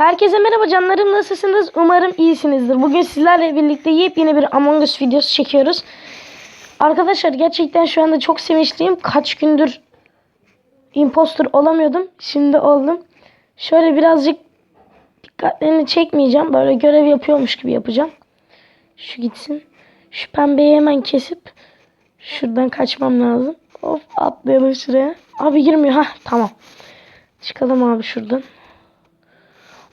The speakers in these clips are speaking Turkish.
Herkese merhaba canlarım nasılsınız? Umarım iyisinizdir. Bugün sizlerle birlikte yepyeni bir Among Us videosu çekiyoruz. Arkadaşlar gerçekten şu anda çok sevinçliyim. Kaç gündür impostor olamıyordum. Şimdi oldum. Şöyle birazcık dikkatlerini çekmeyeceğim. Böyle görev yapıyormuş gibi yapacağım. Şu gitsin. Şu pembeyi hemen kesip şuradan kaçmam lazım. Of atlayalım şuraya. Abi girmiyor. ha tamam. Çıkalım abi şuradan.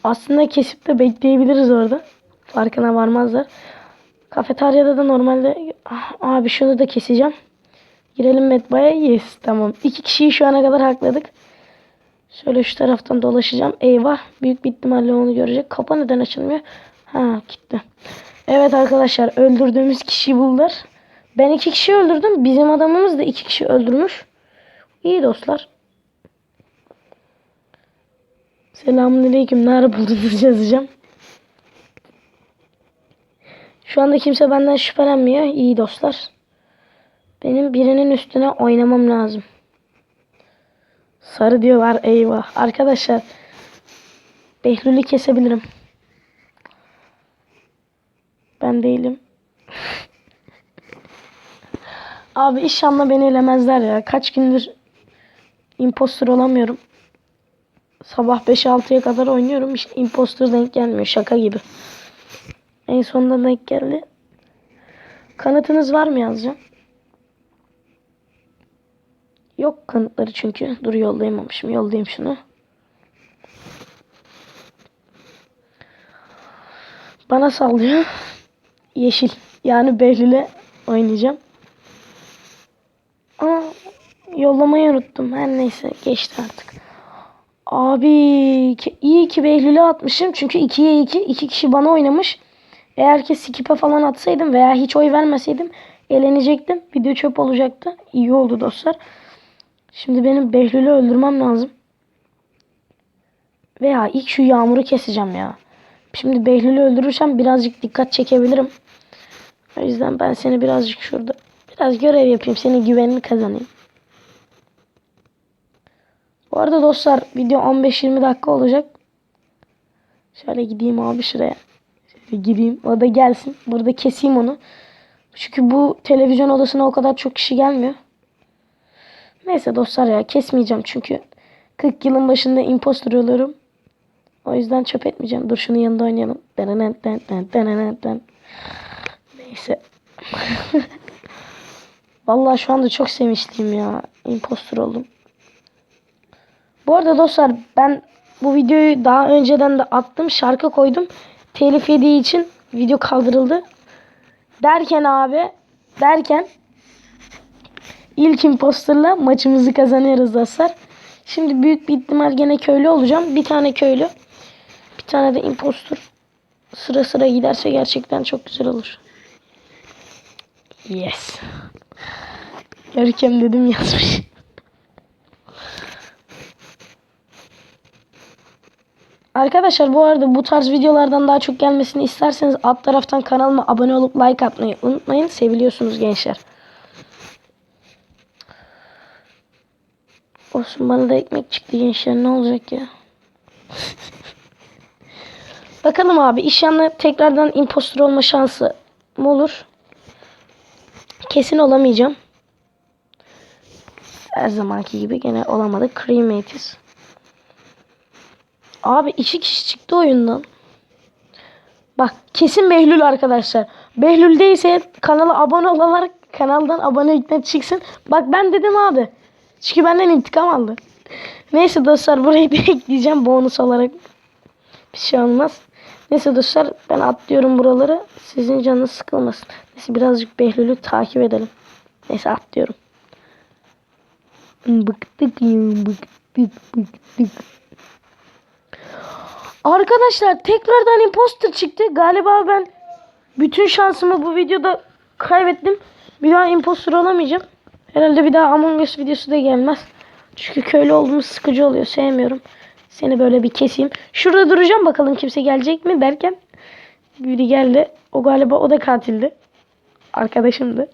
Aslında kesip de bekleyebiliriz orada. Farkına varmazlar. Kafeteryada da normalde Ah, abi şunu da keseceğim. Girelim Medbay'a. Yes tamam. İki kişiyi şu ana kadar hakladık. Şöyle şu taraftan dolaşacağım. Eyvah. Büyük bir ihtimalle onu görecek. Kapı neden açılmıyor? Ha gitti. Evet arkadaşlar öldürdüğümüz kişiyi buldular. Ben iki kişi öldürdüm. Bizim adamımız da iki kişi öldürmüş. İyi dostlar. Selamünaleyküm. Nerede buldunuz yazacağım. Şu anda kimse benden şüphelenmiyor. İyi dostlar. Benim birinin üstüne oynamam lazım. Sarı diyorlar. Eyvah. Arkadaşlar. Behlül'ü kesebilirim. Ben değilim. Abi inşallah beni elemezler ya. Kaç gündür impostor olamıyorum. Sabah 5-6'ya kadar oynuyorum. İşte impostor denk gelmiyor. Şaka gibi. En sonunda denk geldi. Kanıtınız var mı yazacağım? Yok kanıtları çünkü. Dur yollayamamışım. Yollayayım şunu. Bana sallıyor. Yeşil. Yani Behlül'e oynayacağım. Aa, yollamayı unuttum. Her neyse geçti artık. Abi iyi ki Behlül'e atmışım. Çünkü 2'ye 2. 2 kişi bana oynamış. Eğer ki skip'e falan atsaydım veya hiç oy vermeseydim elenecektim. Video çöp olacaktı. İyi oldu dostlar. Şimdi benim Behlül'ü öldürmem lazım. Veya ilk şu yağmuru keseceğim ya. Şimdi Behlül'ü öldürürsem birazcık dikkat çekebilirim. O yüzden ben seni birazcık şurada biraz görev yapayım. Senin güvenini kazanayım. Arada dostlar video 15-20 dakika olacak. Şöyle gideyim abi şuraya. Şöyle gireyim. O da gelsin. Burada keseyim onu. Çünkü bu televizyon odasına o kadar çok kişi gelmiyor. Neyse dostlar ya kesmeyeceğim çünkü 40 yılın başında impostor oluyorum. O yüzden çöp etmeyeceğim. Dur şunun yanında oynayalım. Neyse. Vallahi şu anda çok sevinçliyim ya. Impostor oldum. Bu arada dostlar ben bu videoyu daha önceden de attım. Şarkı koydum. Telif yediği için video kaldırıldı. Derken abi derken ilk imposterla maçımızı kazanıyoruz dostlar. Şimdi büyük bir ihtimal gene köylü olacağım. Bir tane köylü. Bir tane de impostor. Sıra sıra giderse gerçekten çok güzel olur. Yes. Görkem dedim yazmış. Arkadaşlar bu arada bu tarz videolardan daha çok gelmesini isterseniz alt taraftan kanalıma abone olup like atmayı unutmayın. Seviliyorsunuz gençler. Olsun bana da ekmek çıktı gençler ne olacak ya. Bakalım abi inşallah tekrardan impostor olma şansı mı olur? Kesin olamayacağım. Her zamanki gibi gene olamadık. Crematis. Abi iki kişi çıktı oyundan. Bak kesin Behlül arkadaşlar. Behlül değilse kanala abone olarak kanaldan abonelikten çıksın. Bak ben dedim abi. Çünkü benden intikam aldı. Neyse dostlar burayı da ekleyeceğim bonus olarak. Bir şey olmaz. Neyse dostlar ben atlıyorum buraları. Sizin canınız sıkılmasın. Neyse birazcık Behlül'ü takip edelim. Neyse atlıyorum. Bıktık bıktık bıktık. Arkadaşlar tekrardan imposter çıktı. Galiba ben bütün şansımı bu videoda kaybettim. Bir daha imposter olamayacağım. Herhalde bir daha Among Us videosu da gelmez. Çünkü köylü olduğumuz sıkıcı oluyor. Sevmiyorum. Seni böyle bir keseyim. Şurada duracağım bakalım kimse gelecek mi derken biri geldi. O galiba o da katildi. Arkadaşımdı.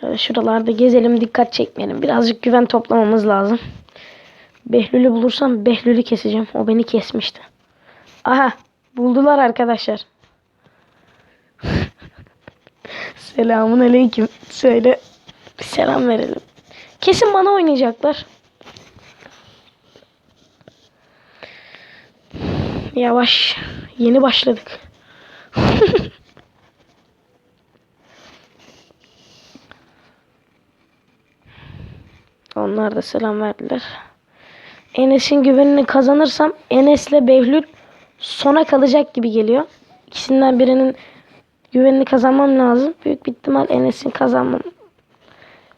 Şöyle şuralarda gezelim dikkat çekmeyelim. Birazcık güven toplamamız lazım. Behlül'ü bulursam Behlül'ü keseceğim. O beni kesmişti. Aha buldular arkadaşlar. Selamun aleyküm. Söyle bir selam verelim. Kesin bana oynayacaklar. Yavaş. Yeni başladık. Onlar da selam verdiler. Enes'in güvenini kazanırsam Enes'le Behlül sona kalacak gibi geliyor. İkisinden birinin güvenini kazanmam lazım. Büyük bir ihtimal Enes'in kazanmam.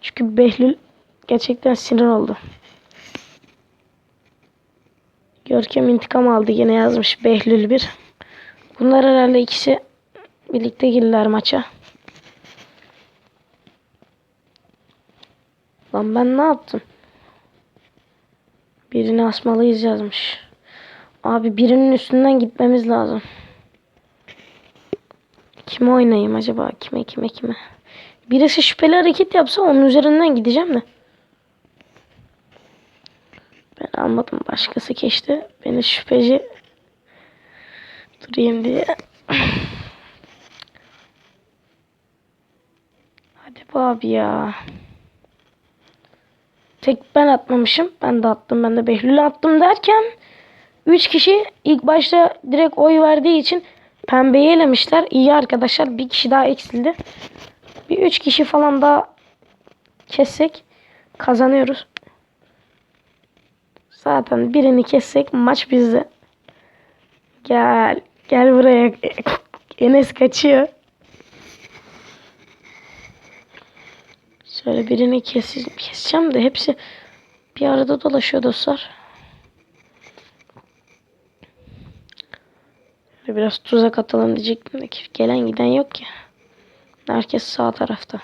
Çünkü Behlül gerçekten sinir oldu. Görkem intikam aldı yine yazmış Behlül bir. Bunlar herhalde ikisi birlikte girdiler maça. Lan ben ne yaptım? Birini asmalıyız yazmış. Abi birinin üstünden gitmemiz lazım. Kime oynayayım acaba? Kime kime kime? Birisi şüpheli hareket yapsa onun üzerinden gideceğim de. Ben almadım. Başkası geçti. Beni şüpheci durayım diye. Hadi bu abi ya. Tek ben atmamışım. Ben de attım. Ben de Behlül'ü attım derken 3 kişi ilk başta direkt oy verdiği için pembeyi elemişler. İyi arkadaşlar. Bir kişi daha eksildi. Bir 3 kişi falan daha kessek kazanıyoruz. Zaten birini kessek maç bizde. Gel. Gel buraya. Enes kaçıyor. Şöyle birini kes keseceğim de hepsi bir arada dolaşıyor dostlar. Biraz tuzak atalım diyecektim de ki gelen giden yok ya. Herkes sağ tarafta.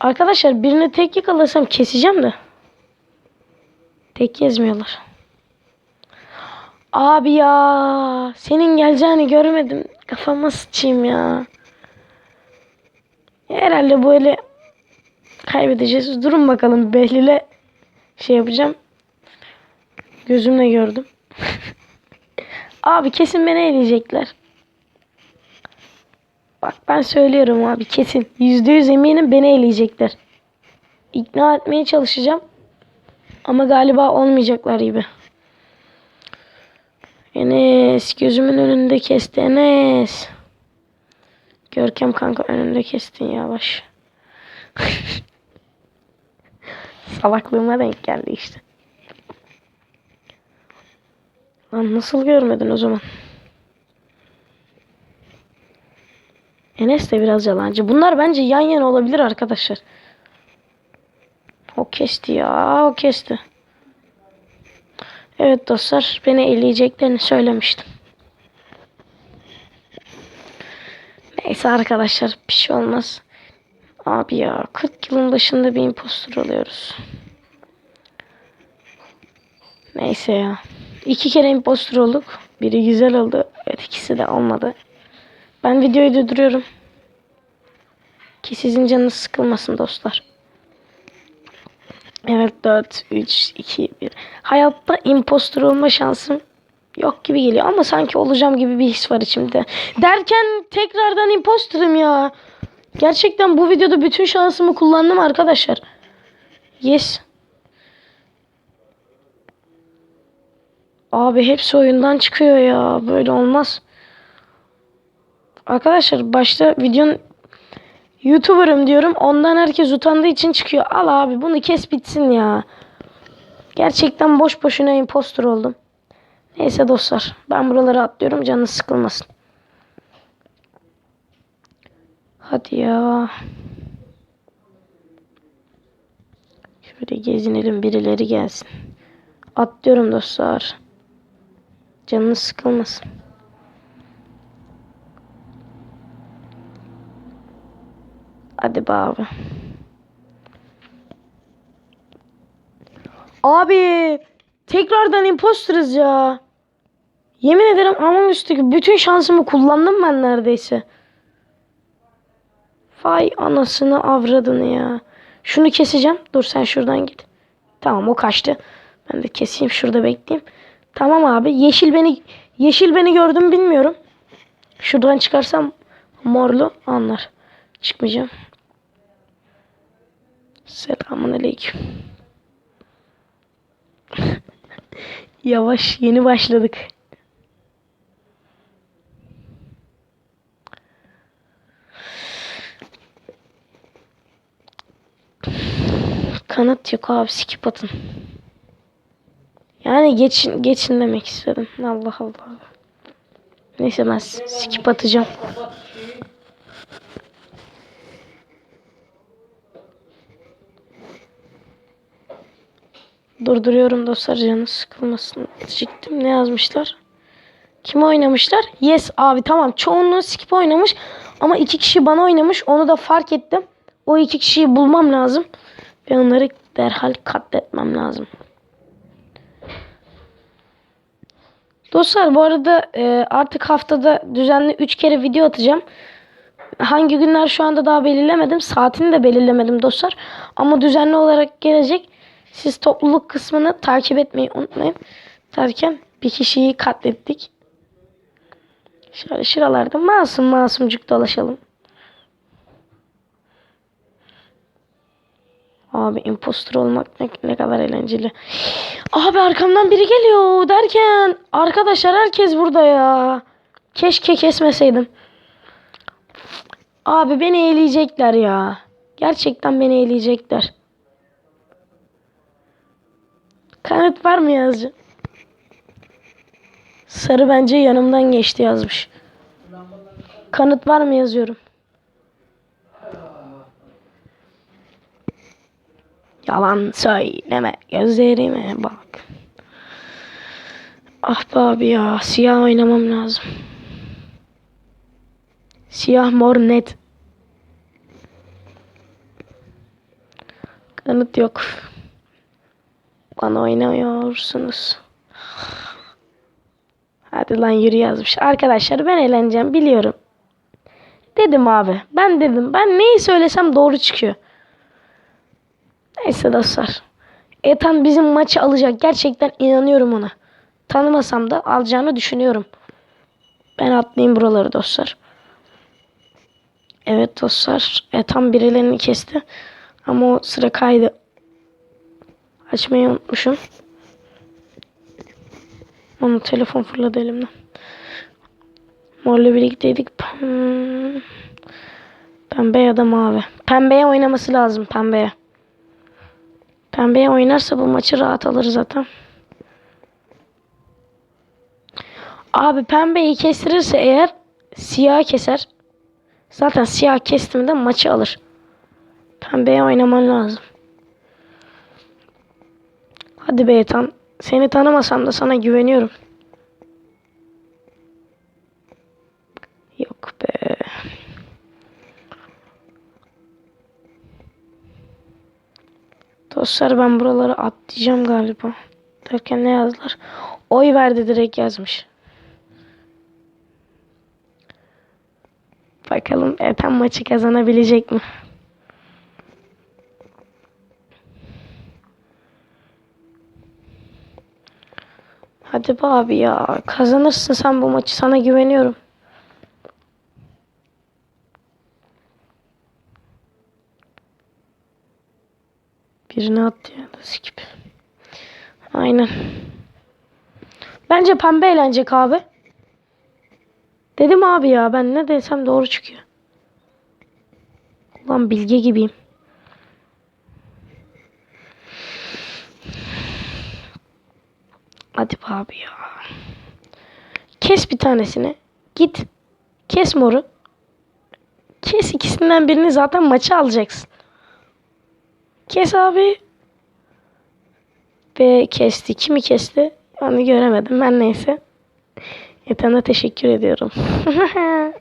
Arkadaşlar birini tek yakalasam keseceğim de. Tek gezmiyorlar. Abi ya senin geleceğini görmedim. Kafama sıçayım ya. Herhalde böyle kaybedeceğiz. Durun bakalım Behlül'e şey yapacağım. Gözümle gördüm. abi kesin beni eleyecekler. Bak ben söylüyorum abi kesin. Yüzde yüz eminim beni eleyecekler. İkna etmeye çalışacağım. Ama galiba olmayacaklar gibi. Enes gözümün önünde kesti Enes. Görkem kanka önünde kestin yavaş. Salaklığıma denk geldi işte. Lan nasıl görmedin o zaman? Enes de biraz yalancı. Bunlar bence yan yana olabilir arkadaşlar. O kesti ya. O kesti. Evet dostlar. Beni eleyeceklerini söylemiştim. Neyse arkadaşlar. Bir şey olmaz. Abi ya 40 yılın başında bir impostor oluyoruz. Neyse ya. İki kere impostor olduk. Biri güzel oldu. Evet ikisi de olmadı. Ben videoyu durduruyorum. Ki sizin canınız sıkılmasın dostlar. Evet 4, 3, 2, 1. Hayatta impostor olma şansım yok gibi geliyor. Ama sanki olacağım gibi bir his var içimde. Derken tekrardan impostorum ya. Gerçekten bu videoda bütün şansımı kullandım arkadaşlar. Yes. Abi hepsi oyundan çıkıyor ya. Böyle olmaz. Arkadaşlar başta videonun YouTuber'ım diyorum. Ondan herkes utandığı için çıkıyor. Al abi bunu kes bitsin ya. Gerçekten boş boşuna impostor oldum. Neyse dostlar. Ben buraları atlıyorum. Canınız sıkılmasın. Hadi ya. Şöyle gezinelim birileri gelsin. Atlıyorum dostlar. Canınız sıkılmasın. Hadi be abi. Tekrardan imposterız ya. Yemin ederim Among Us'taki bütün şansımı kullandım ben neredeyse. Vay anasını avradını ya. Şunu keseceğim. Dur sen şuradan git. Tamam o kaçtı. Ben de keseyim şurada bekleyeyim. Tamam abi. Yeşil beni yeşil beni gördüm bilmiyorum. Şuradan çıkarsam morlu anlar. Çıkmayacağım. Selamun aleyküm. Yavaş yeni başladık. Kanat yok abi skip atın. Yani geçin geçin demek istedim. Allah Allah. Neyse ben skip atacağım. Durduruyorum dostlar canı sıkılmasın. Çıktım ne yazmışlar? Kim oynamışlar? Yes abi tamam çoğunluğu skip oynamış ama iki kişi bana oynamış onu da fark ettim. O iki kişiyi bulmam lazım ve onları derhal katletmem lazım. Dostlar bu arada e, artık haftada düzenli 3 kere video atacağım. Hangi günler şu anda daha belirlemedim. Saatini de belirlemedim dostlar. Ama düzenli olarak gelecek. Siz topluluk kısmını takip etmeyi unutmayın. Derken bir kişiyi katlettik. Şöyle şuralarda masum masumcuk dolaşalım. Abi impostor olmak ne, ne kadar eğlenceli. Abi arkamdan biri geliyor derken arkadaşlar herkes burada ya. Keşke kesmeseydim. Abi beni eğleyecekler ya. Gerçekten beni eğleyecekler. Kanıt var mı yazıcı? Sarı bence yanımdan geçti yazmış. Kanıt var mı yazıyorum. Yalan söyleme gözlerime bak. Ah be abi ya siyah oynamam lazım. Siyah mor net. Kanıt yok. Bana oynuyorsunuz. Hadi lan yürü yazmış. Arkadaşlar ben eğleneceğim biliyorum. Dedim abi. Ben dedim. Ben neyi söylesem doğru çıkıyor. Neyse dostlar. Ethan bizim maçı alacak. Gerçekten inanıyorum ona. Tanımasam da alacağını düşünüyorum. Ben atlayayım buraları dostlar. Evet dostlar. Ethan birilerini kesti. Ama o sıra kaydı. Açmayı unutmuşum. Onu telefon fırladı elimden. Morla birlikteydik. Pembe ya da mavi. Pembeye oynaması lazım pembeye. Pembeye oynarsa bu maçı rahat alır zaten. Abi pembeyi kestirirse eğer siyah keser. Zaten siyah kestim de maçı alır. Pembeye oynaman lazım. Hadi be Ethan. Seni tanımasam da sana güveniyorum. Yok be. Dostlar ben buraları atlayacağım galiba. Derken ne yazdılar? Oy verdi direkt yazmış. Bakalım Ethan maçı kazanabilecek mi? Hadi be abi ya. Kazanırsın sen bu maçı. Sana güveniyorum. Birini da skip. Aynen. Bence pembe eğlenecek abi. Dedim abi ya ben ne desem doğru çıkıyor. Ulan bilge gibiyim. Hadi abi ya. Kes bir tanesini. Git. Kes moru. Kes ikisinden birini zaten maçı alacaksın. Kes abi. Ve kesti. Kimi kesti? Onu göremedim. Ben neyse. Ethan'a teşekkür ediyorum.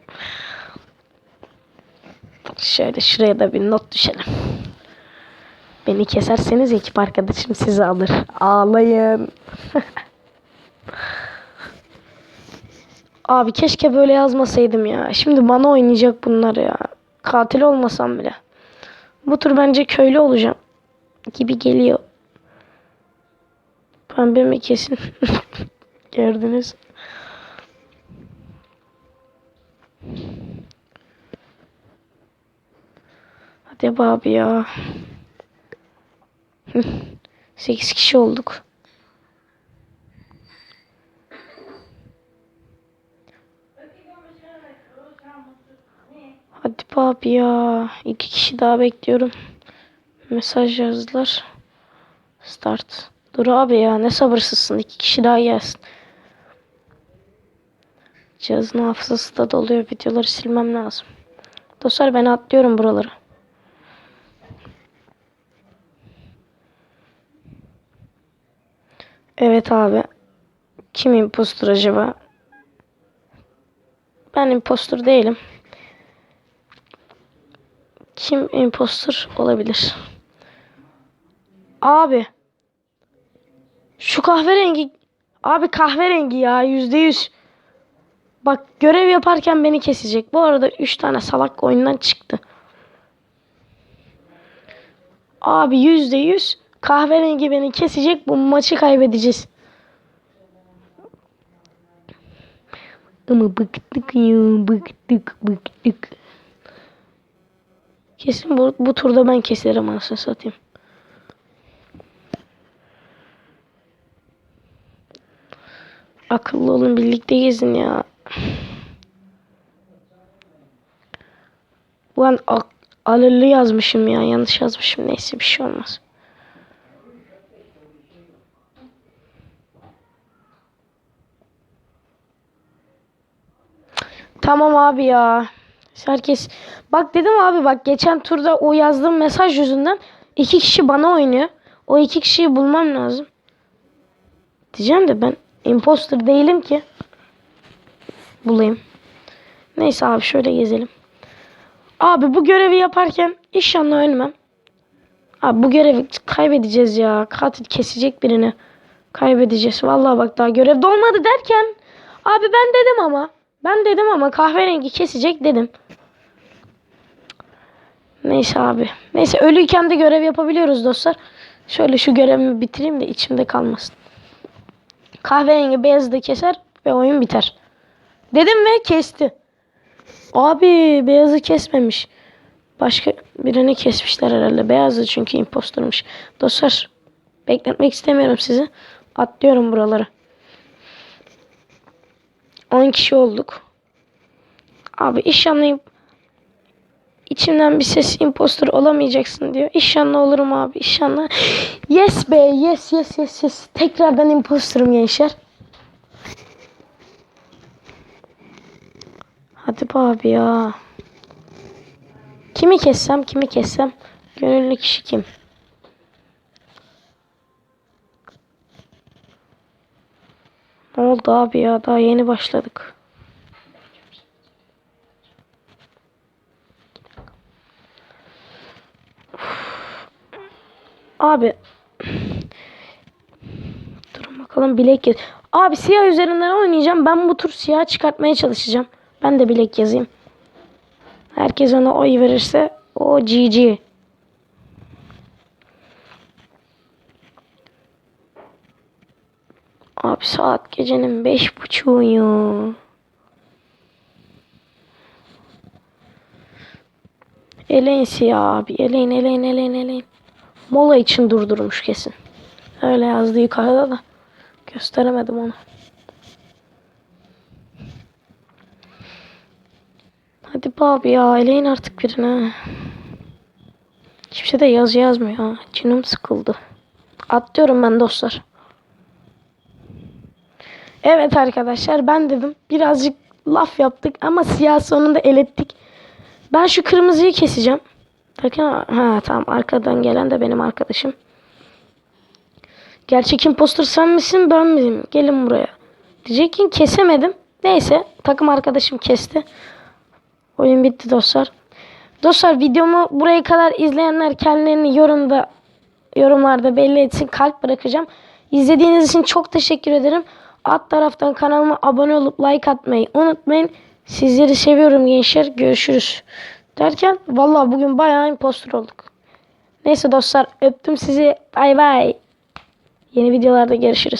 Şöyle şuraya da bir not düşelim. Beni keserseniz ekip arkadaşım sizi alır. Ağlayın. Abi keşke böyle yazmasaydım ya. Şimdi bana oynayacak bunlar ya. Katil olmasam bile. Bu tur bence köylü olacağım. Gibi geliyor. Pembe mi kesin? Gördünüz. Hadi abi ya. 8 kişi olduk. Hadi abi ya. İki kişi daha bekliyorum. Mesaj yazdılar. Start. Dur abi ya ne sabırsızsın. İki kişi daha gelsin. Cihazın hafızası da doluyor. Videoları silmem lazım. Dostlar ben atlıyorum buraları. Evet abi. Kim impostor acaba? Ben impostor değilim. Kim impostor olabilir? Abi. Şu kahverengi. Abi kahverengi ya yüzde yüz. Bak görev yaparken beni kesecek. Bu arada 3 tane salak oyundan çıktı. Abi yüzde yüz kahverengi beni kesecek. Bu maçı kaybedeceğiz. Ama bıktık ya bıktık bıktık. Kesin bu, bu turda ben keserim anasını satayım. Akıllı olun birlikte gezin ya. Ulan alırlı yazmışım ya. Yanlış yazmışım. Neyse bir şey olmaz. Tamam abi ya. Herkes bak dedim abi bak geçen turda o yazdığım mesaj yüzünden iki kişi bana oynuyor. O iki kişiyi bulmam lazım. Diyeceğim de ben imposter değilim ki. Bulayım. Neyse abi şöyle gezelim. Abi bu görevi yaparken inşallah ölmem. Abi bu görevi kaybedeceğiz ya. Katil kesecek birini. Kaybedeceğiz. Vallahi bak daha görevde olmadı derken. Abi ben dedim ama. Ben dedim ama kahverengi kesecek dedim. Neyse abi. Neyse ölüyken de görev yapabiliyoruz dostlar. Şöyle şu görevimi bitireyim de içimde kalmasın. Kahverengi beyazı da keser ve oyun biter. Dedim ve kesti. Abi beyazı kesmemiş. Başka birini kesmişler herhalde. Beyazı çünkü impostormuş. Dostlar bekletmek istemiyorum sizi. Atlıyorum buraları. 10 kişi olduk. Abi inşallah içimden bir ses impostor olamayacaksın diyor. İnşallah olurum abi inşallah. Yes be yes yes yes yes. Tekrardan impostorum gençler. Hadi be abi ya. Kimi kessem kimi kessem. Gönüllü kişi kim? Ne oldu abi ya? Daha yeni başladık. Abi. Durun bakalım bilek yaz. Abi siyah üzerinden oynayacağım. Ben bu tur siyah çıkartmaya çalışacağım. Ben de bilek yazayım. Herkes ona oy verirse o GG. Abi saat gecenin beş buçuğu ya. Eleyin siyah abi. Eleyin eleyin eleyin eleyin. Mola için durdurmuş kesin. Öyle yazdı yukarıda da. Gösteremedim onu. Hadi be abi ya eleyin artık birine. Kimse de yazı yazmıyor. Canım sıkıldı. Atlıyorum ben dostlar. Evet arkadaşlar ben dedim birazcık laf yaptık ama siyah sonunda elettik. Ben şu kırmızıyı keseceğim. Bakın ha tamam arkadan gelen de benim arkadaşım. Gerçek impostor sen misin ben miyim? Gelin buraya. Diyecekken kesemedim. Neyse takım arkadaşım kesti. Oyun bitti dostlar. Dostlar videomu buraya kadar izleyenler kendilerini yorumda yorumlarda belli etsin. Kalp bırakacağım. İzlediğiniz için çok teşekkür ederim. Alt taraftan kanalıma abone olup like atmayı unutmayın. Sizleri seviyorum gençler. Görüşürüz. Derken vallahi bugün bayağı impostor olduk. Neyse dostlar öptüm sizi. Bay bay. Yeni videolarda görüşürüz.